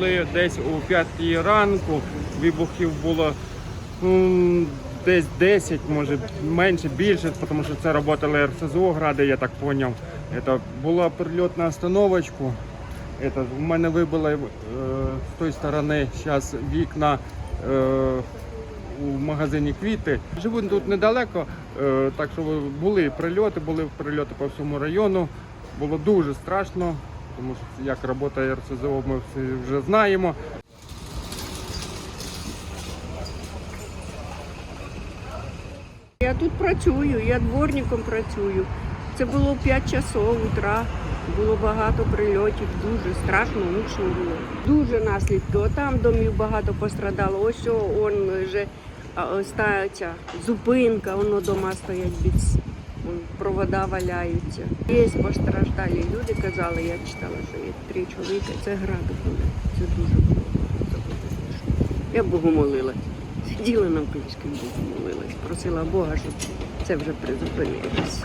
почали десь о 5 ранку. Вибухів було м, десь 10, може менше, більше, тому що це працювали РСЗО гради, я так зрозумів. Це була прильот на остановочку. Это, у мене вибило е, з тої сторони зараз вікна е, у магазині квіти. Живу тут недалеко, е, так що були прильоти, були прильоти по всьому району. Було дуже страшно, тому що як працює РСЗО, ми вже знаємо. Я тут працюю, я дворником працюю. Це було 5 часов утра. Було багато прильотів, дуже страшно, гучно було. Дуже наслідки. Отам домів багато пострадало. Ось он вже ця зупинка, воно дома стоять провода валяються. Є постраждалі люди казали, я читала, що є три чоловіка. Це гради були. Це дуже було. Я Богу молилась. Сиділа на українському Богу молилась, просила Бога, щоб це вже призупинилось.